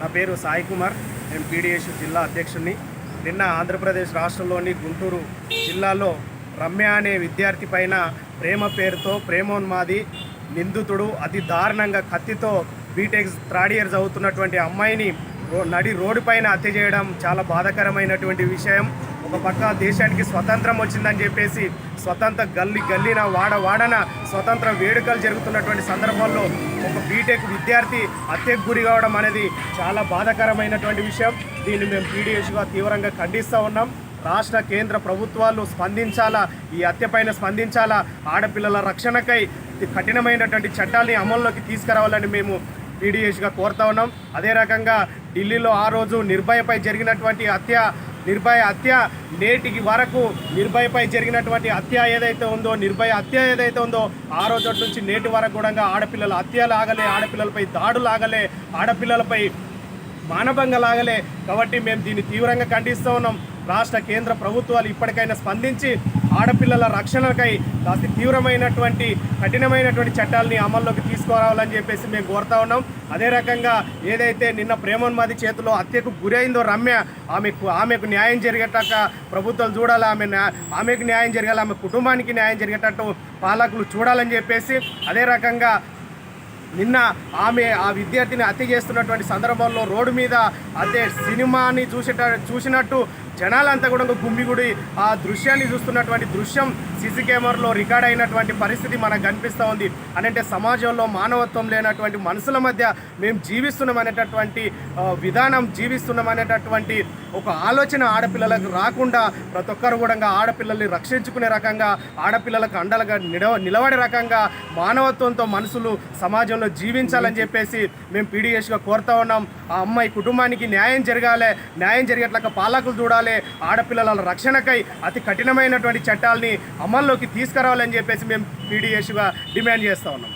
నా పేరు సాయి కుమార్. నేను పీడిఎస్ జిల్లా అధ్యక్షుడిని. నిన్న ఆంధ్రప్రదేశ్ రాష్ట్రంలోని గుంటూరు జిల్లాలో రమ్య అనే విద్యార్థి పైన ప్రేమ పేరుతో ప్రేమోన్మాది నిందితుడు అతి దారుణంగా కత్తితో బీటెక్ థర్డ్ ఇయర్ చదువుతున్నటువంటి అమ్మాయిని రో- నడి రోడ్డుపైన హత్య చేయడం చాలా బాధాకరమైనటువంటి విషయం. ఒక పక్క దేశానికి స్వతంత్రం వచ్చిందని చెప్పేసి స్వతంత్ర గల్లి గల్లిన వాడ వాడన స్వతంత్ర వేడుకలు జరుగుతున్నటువంటి సందర్భంలో ఒక బీటెక్ విద్యార్థి హత్యకు గురి కావడం అనేది చాలా బాధాకరమైనటువంటి విషయం. దీన్ని మేము పీడిఎస్గా తీవ్రంగా ఖండిస్తూ ఉన్నాం. రాష్ట్ర కేంద్ర ప్రభుత్వాలు స్పందించాలా? ఈ హత్య పైన స్పందించాలా? ఆడపిల్లల రక్షణకై కఠినమైనటువంటి చట్టాల్ని అమల్లోకి తీసుకురావాలని మేము పీడిఎస్గా కోరుతా ఉన్నాం. అదే రకంగా ఢిల్లీలో ఆ రోజు నిర్భయపై జరిగినటువంటి హత్య నిర్భయ హత్య నేటికి వరకు నిర్భయపై జరిగినటువంటి హత్య ఏదైతే ఉందో నిర్భయ హత్య ఏదైతే ఉందో ఆ రోజు నుంచి నేటి వరకు కూడా ఆడపిల్లల హత్యలు ఆగలే ఆడపిల్లలపై దాడులు ఆగలే ఆడపిల్లలపై మానభంగ లాగలే. కాబట్టి మేము దీన్ని తీవ్రంగా ఖండిస్తూ ఉన్నాం. రాష్ట్ర కేంద్ర ప్రభుత్వాలు ఇప్పటికైనా స్పందించి ఆడపిల్లల రక్షణకై అతి తీవ్రమైనటువంటి కఠినమైనటువంటి చట్టాలని అమల్లోకి తీసుకురావాలని చెప్పేసి మేము కోరుతా ఉన్నాం. అదే రకంగా ఏదైతే నిన్న ప్రేమోన్మాది చేతిలో హత్యకు గురైందో రమ్య ఆమెకు ఆమెకు న్యాయం జరిగేటక్క ప్రభుత్వాలు చూడాలి ఆమె ఆమెకు న్యాయం జరగాలి ఆమె కుటుంబానికి న్యాయం జరిగేటట్టు పాలకులు చూడాలని చెప్పేసి అదే రకంగా నిన్న ఆమె ఆ విద్యార్థిని హత్య చేస్తున్నటువంటి సందర్భంలో రోడ్డు మీద అదే సినిమాని చూసేట చూసినట్టు జనాలంతా కూడా గుమ్మిగుడి ఆ దృశ్యాన్ని చూస్తున్నటువంటి దృశ్యం సీసీ కెమెరాలో రికార్డ్ అయినటువంటి పరిస్థితి మనకు కనిపిస్తూ ఉంది. అని అంటే సమాజంలో మానవత్వం లేనటువంటి మనుషుల మధ్య మేము జీవిస్తున్నాం అనేటటువంటి విధానం జీవిస్తున్నాం అనేటటువంటి ఒక ఆలోచన ఆడపిల్లలకు రాకుండా ప్రతి ఒక్కరు కూడా ఆడపిల్లల్ని రక్షించుకునే రకంగా ఆడపిల్లలకు అండలుగా నిలవ నిలబడే రకంగా మానవత్వంతో మనుషులు సమాజంలో జీవించాలని చెప్పేసి మేము పీడిఎస్గా కోరుతా ఉన్నాం. ఆ అమ్మాయి కుటుంబానికి న్యాయం జరగాలి న్యాయం జరిగేట్లక పాలకులు చూడాలి. ఆడపిల్లల రక్షణకై అతి కఠినమైనటువంటి చట్టాలని అమల్లోకి తీసుకురావాలని చెప్పేసి మేము పీడిఎస్గా డిమాండ్ చేస్తూ ఉన్నాం.